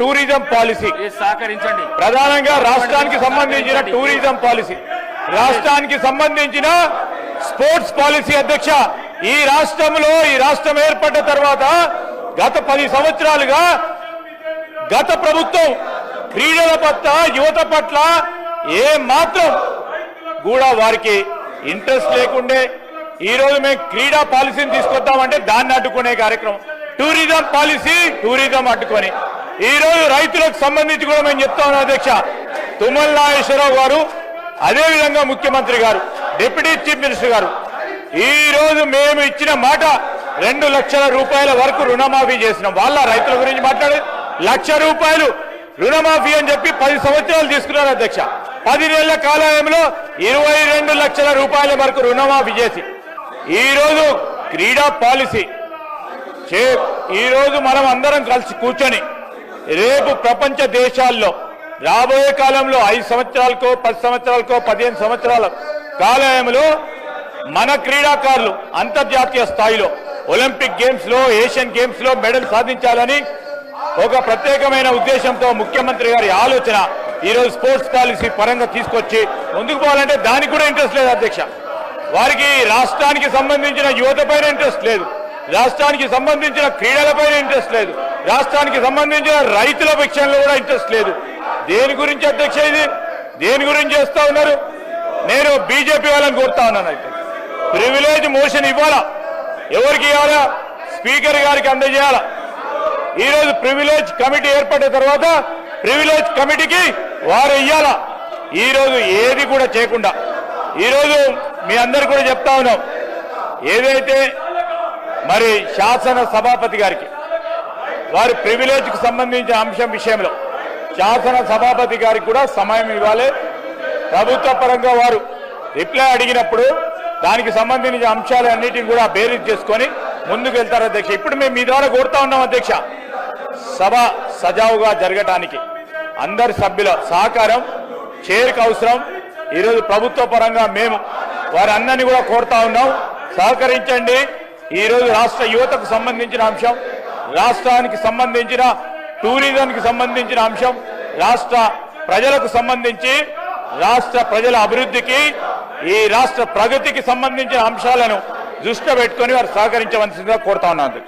Tourism policy. సహకరించండి. ప్రధానంగా రాష్ట్రానికి సంబంధించిన టూరిజం పాలసీ. రాష్ట్రానికి సంబంధించిన స్పోర్ట్స్ పాలసీ అధ్యక్ష. ఈ రాష్ట్రంలో ఈ రాష్ట్రం ఏర్పడ్డ తర్వాత గత పది సంవత్సరాలుగా గత ప్రభుత్వం క్రీడల పట్ల యువత పట్ల ఏ మాత్రం కూడా వారికి ఇంట్రెస్ట్ లేకుండే ఈ రోజు మేము క్రీడా పాలసీని తీసుకొద్దామంటే దాన్ని అడ్డుకునే కార్యక్రమం. టూరిజం పాలసీ టూరిజం అడ్డుకొని. ఈరోజు రైతులకు సంబంధించి కూడా మేము చెప్తా ఉన్నాం అధ్యక్ష. తుమ్మల నాగేశ్వరరావు గారు అదేవిధంగా ముఖ్యమంత్రి గారు డిప్యూటీ చీఫ్ మినిస్టర్ గారు ఈరోజు మేము ఇచ్చిన మాట రెండు లక్షల రూపాయల వరకు రుణమాఫీ చేసినాం. వాళ్ళ రైతుల గురించి మాట్లాడే లక్ష రూపాయలు రుణమాఫీ అని చెప్పి పది సంవత్సరాలు తీసుకున్నారు అధ్యక్ష. పది నెలల కాలంలో ఇరవై రెండు లక్షల రూపాయల వరకు రుణమాఫీ చేసి ఈరోజు క్రీడా పాలసీ చే ఈరోజు మనం అందరం కలిసి కూర్చొని రేపు ప్రపంచ దేశాల్లో రాబోయే కాలంలో ఐదు సంవత్సరాలకో పది సంవత్సరాలకో పదిహేను సంవత్సరాల కాలంలో మన క్రీడాకారులు అంతర్జాతీయ స్థాయిలో ఒలింపిక్ గేమ్స్లో ఏషియన్ గేమ్స్లో మెడల్ సాధించాలని ఒక ప్రత్యేకమైన ఉద్దేశంతో ముఖ్యమంత్రి గారి ఆలోచన ఈరోజు స్పోర్ట్స్ పాలసీ పరంగా తీసుకొచ్చి ముందుకు పోవాలంటే దానికి కూడా ఇంట్రెస్ట్ లేదు అధ్యక్ష. వారికి రాష్ట్రానికి సంబంధించిన యువతపైన ఇంట్రెస్ట్ లేదు. రాష్ట్రానికి సంబంధించిన క్రీడలపైన ఇంట్రెస్ట్ లేదు. రాష్ట్రానికి సంబంధించిన రైతుల విషయంలో కూడా ఇంట్రెస్ట్ లేదు. దేని గురించి అధ్యక్ష ఇది? దేని గురించి చేస్తా ఉన్నారు? నేను బీజేపీ వాళ్ళని కోరుతా ఉన్నాను అయితే. ప్రివిలేజ్ మోషన్ ఇవ్వాలా. ఎవరికి ఇవ్వాలా? స్పీకర్ గారికి అందజేయాలా. ఈరోజు ప్రివిలేజ్ కమిటీ ఏర్పడిన తర్వాత ప్రివిలేజ్ కమిటీకి వారు ఇయ్యాల. ఈరోజు ఏది కూడా చేయకుండా. ఈరోజు మీ అందరు కూడా చెప్తా ఉన్నాం. ఏదైతే మరి శాసన సభాపతి గారికి వారి ప్రివిలేజ్కు సంబంధించిన అంశం విషయంలో. శాసన సభాపతి గారికి కూడా సమయం ఇవ్వాలి. ప్రభుత్వ పరంగా వారు రిప్లై అడిగినప్పుడు దానికి సంబంధించిన అంశాలన్నిటిని కూడా బేరీజ్ చేసుకొని ముందుకు వెళ్తారు అధ్యక్ష. ఇప్పుడు మేము మీ ద్వారా కోరుతా ఉన్నాం అధ్యక్ష. సభ సజావుగా జరగటానికి. అందరి సభ్యుల సహకారం చేరుకు అవసరం. ఈరోజు ప్రభుత్వ పరంగా మేము వారి అందరినీ కూడా కోరుతా ఉన్నాం. సహకరించండి. ఈరోజు రాష్ట్ర యువతకు సంబంధించిన అంశం. రాష్ట్రానికి సంబంధించిన టూరిజంకి సంబంధించిన అంశం రాష్ట్ర ప్రజలకు సంబంధించి రాష్ట్ర ప్రజల అభివృద్ధికి ఈ రాష్ట్ర ప్రగతికి సంబంధించిన అంశాలను దృష్టిలో పెట్టుకొని వారు సహకరించవలసిందిగా కోరుతా ఉన్నాను.